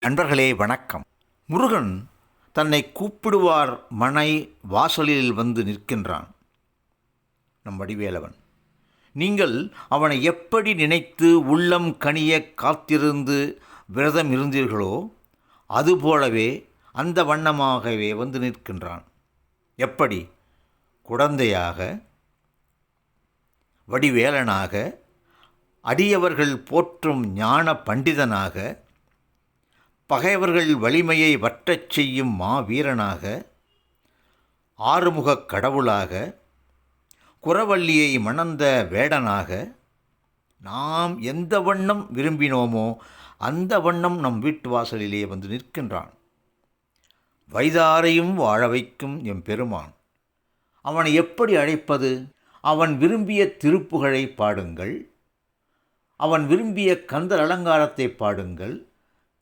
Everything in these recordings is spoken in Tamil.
நண்பர்களே வணக்கம். முருகன் தன்னை கூப்பிடுவார் மனை வாசலில் வந்து நிற்கின்றான். நம் வடிவேலவன் நீங்கள் அவனை எப்படி நினைத்து உள்ளம் கனிய காத்திருந்து விரதம் இருந்தீர்களோ அதுபோலவே அந்த வண்ணமாகவே வந்து நிற்கின்றான். எப்படி? குழந்தையாக வடிவேலனாக அடியவர்கள் போற்றும் ஞான பண்டிதனாக பகைவர்கள் வலிமையை வற்றச் செய்யும் மாவீரனாக ஆறுமுகக் கடவுளாக குரவள்ளியை மணந்த வேடனாக நாம் எந்த வண்ணம் விரும்பினோமோ அந்த வண்ணம் நம் வீட்டு வாசலிலே வந்து நிற்கின்றான். வைதாரையும் வாழ வைக்கும் எம் பெருமான். அவனை எப்படி அழைப்பது? அவன் விரும்பிய திருப்புகழை பாடுங்கள். அவன் விரும்பிய கந்தர் அலங்காரத்தை பாடுங்கள்.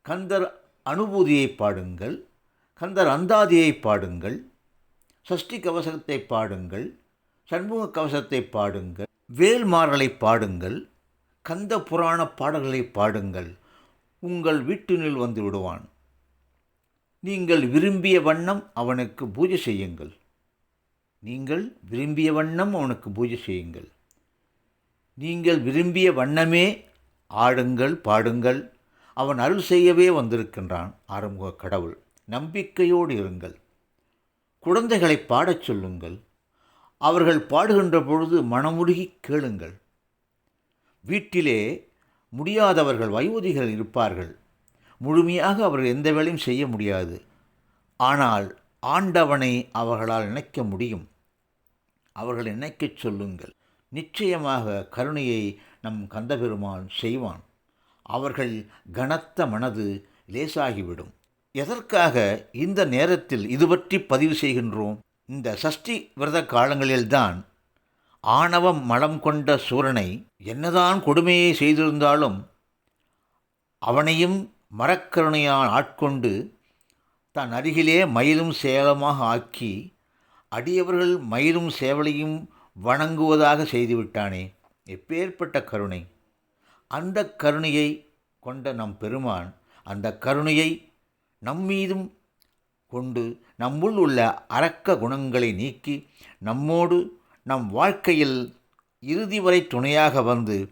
கந்தர் அனுபூதியை பாடுங்கள். கந்தர் அந்தாதியை பாடுங்கள். சஷ்டி கவசத்தை பாடுங்கள். சண்முக கவசத்தை பாடுங்கள். வேல்மாறலை பாடுங்கள். கந்த புராண பாடல்களை பாடுங்கள். உங்கள் வீட்டினில் வந்து விடுவான். நீங்கள் விரும்பிய வண்ணம் அவனுக்கு பூஜை செய்யுங்கள். நீங்கள் விரும்பிய வண்ணம் அவனுக்கு பூஜை செய்யுங்கள். நீங்கள் விரும்பிய வண்ணமே ஆடுங்கள் பாடுங்கள். அவன் அருள் செய்யவே வந்திருக்கின்றான் ஆறுமுக கடவுள். நம்பிக்கையோடு இருங்கள். குழந்தைகளை பாடச் சொல்லுங்கள். அவர்கள் பாடுகின்ற பொழுது மனமுருகி கேளுங்கள். வீட்டிலே முடியாதவர்கள் வயோதிகள் இருப்பார்கள். முழுமையாக அவர்கள் எந்த வேலையும் செய்ய முடியாது. ஆனால் ஆண்டவனை அவர்களால் நினைக்க முடியும். அவர்கள் நினைக்கச் சொல்லுங்கள். நிச்சயமாக கருணையை நம் கந்தபெருமான் செய்வான். அவர்கள் கனத்த மனது லேசாகிவிடும். எதற்காக இந்த நேரத்தில் இது பற்றி பதிவு செய்கின்றோம்? இந்த சஷ்டி விரத காலங்களில்தான் ஆணவம் மலம் கொண்ட சூரனை என்னதான் கொடுமையை செய்திருந்தாலும் அவனையும் மரக்கருணையால் ஆட்கொண்டு தன் அருகிலே மயிலும் சேலமாக ஆக்கி அடியவர்கள் மயிலும் சேவலையும் வணங்குவதாக செய்துவிட்டானே. எப்பேற்பட்ட கருணை! அந்த கருணையை கொண்ட நம் பெருமான் அந்த கருணையை நம்மீதும் கொண்டு நம்முள் உள்ள அரக்க குணங்களை நீக்கி நம்மோடு நம் வாழ்க்கையில் இறுதி வரை துணையாக வந்து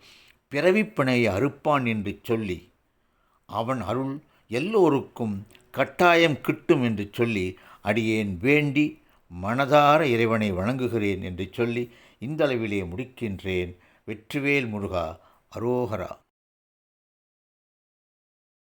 பிறவிப்பிணையை அறுப்பான் என்று சொல்லி அவன் அருள் எல்லோருக்கும் கட்டாயம் கிட்டும் என்று சொல்லி அடியேன் வேண்டி மனதார இறைவனை வணங்குகிறேன் என்று சொல்லி இந்தளவிலே முடிக்கின்றேன். வெற்றிவேல் முருகா அரோஹரா.